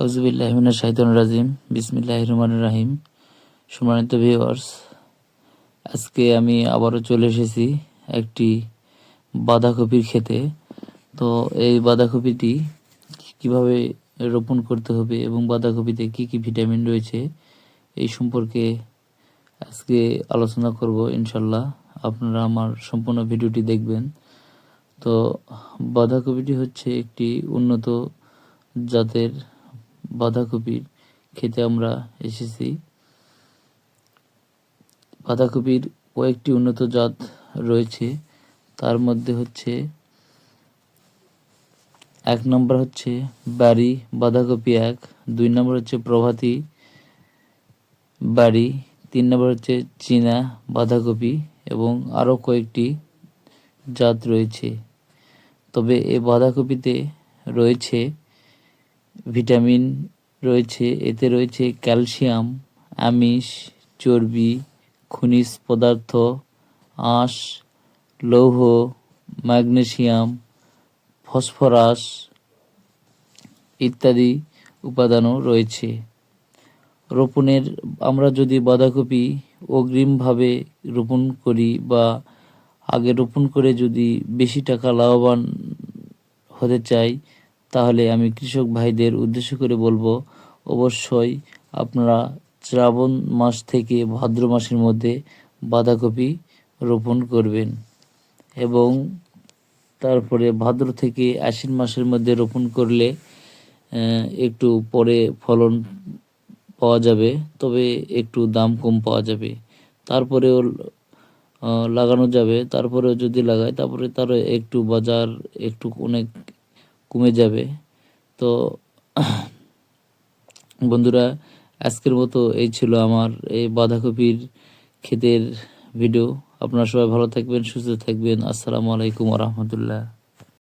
আউজুবিল্লাহমিনা শাহিদুল রাজিম বিসমিল্লাহ রহমান রাহিম। সম্মানিত ভিউয়ার্স আজকে আমি আবারও চলে এসেছি একটি বাঁধাকপির খেতে তো এই বাঁধাকপিটি কীভাবে রোপণ করতে হবে এবং বাঁধাকপিতে কি কি ভিটামিন রয়েছে, এই সম্পর্কে আজকে আলোচনা করব ইনশাল্লাহ আপনারা আমার সম্পূর্ণ ভিডিওটি দেখবেন। তো বাঁধাকপিটি হচ্ছে একটি উন্নত জাতের বাঁধাকপির খেতে আমরা এসেছি। বাঁধাকপির কয়েকটি উন্নত জাত রয়েছে। তার মধ্যে হচ্ছে, এক নম্বর হচ্ছে বাড়ি, বাঁধাকপি এক। দুই নম্বর হচ্ছে প্রভাতী বাড়ি। তিন নম্বর হচ্ছে চীনা বাঁধাকপি এবং আরও কয়েকটি জাত রয়েছে। তবে এই বাঁধাকপিতে রয়েছে ভিটামিন রয়েছে, এতে রয়েছে ক্যালসিয়াম, আমিষ, চর্বি, খনিজ পদার্থ, আঁশ, লৌহ, ম্যাগনেসিয়াম, ফসফরাস ইত্যাদি উপাদানও রয়েছে। রোপণের, আমরা যদি বাঁধাকপি অগ্রিমভাবে রোপণ করি বা আগে রোপণ করে যদি বেশি টাকা লাভবান হতে চাই তাহলে আমি কৃষক ভাইদের উদ্দেশ্য করে বলব, অবশ্যই আপনারা শ্রাবণ মাস থেকে ভাদ্র মাসের মধ্যে বাঁধাকপি রোপণ করবেন এবং তারপরে ভাদ্র থেকে আশ্বিন মাসের মধ্যে রোপণ করলে একটু পরে ফলন পাওয়া যাবে, তবে একটু দাম কম পাওয়া যাবে। তারপরেও লাগানো যাবে, তারপরেও যদি লাগায়, তারপরে তার একটু বাজার একটু অনেক কমে যাবে। তো বন্ধুরা, আজকের মতো এই ছিল আমার এই বাঁধাকপির ক্ষেতের ভিডিও আপনারা সবাই ভালো থাকবেন, সুস্থ থাকবেন। আসসালামু আলাইকুম রহমতুল্লাহ।